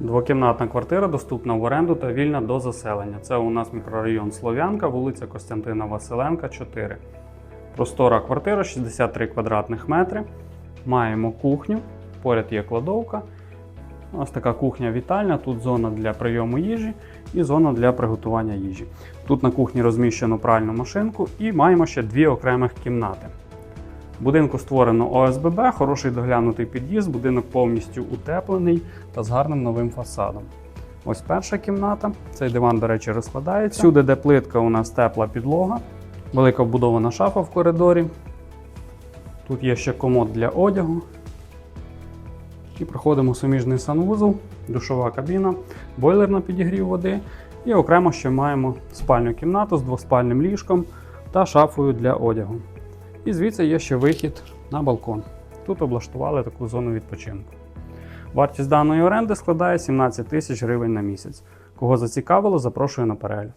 Двокімнатна квартира доступна в оренду та вільна до заселення. Це у нас мікрорайон Слов'янка, вулиця Костянтина Василенка, 4. Простора квартира 63 квадратних метри. Маємо кухню, поряд є кладовка. Ось така кухня вітальня. Тут зона для прийому їжі і зона для приготування їжі. Тут на кухні розміщено пральну машинку і маємо ще дві окремих кімнати. Будинку створено ОСББ, хороший доглянутий під'їзд, будинок повністю утеплений та з гарним новим фасадом. Ось перша кімната. Цей диван, до речі, розкладається. Всюди, де плитка, у нас тепла підлога, велика вбудована шафа в коридорі. Тут є ще комод для одягу. І проходимо суміжний санвузол, душова кабіна, бойлер на підігрів води. І окремо ще маємо спальню кімнату з двоспальним ліжком та шафою для одягу. І звідси є ще вихід на балкон. Тут облаштували таку зону відпочинку. Вартість даної оренди складає 17 тисяч гривень на місяць. Кого зацікавило, запрошую на перегляд.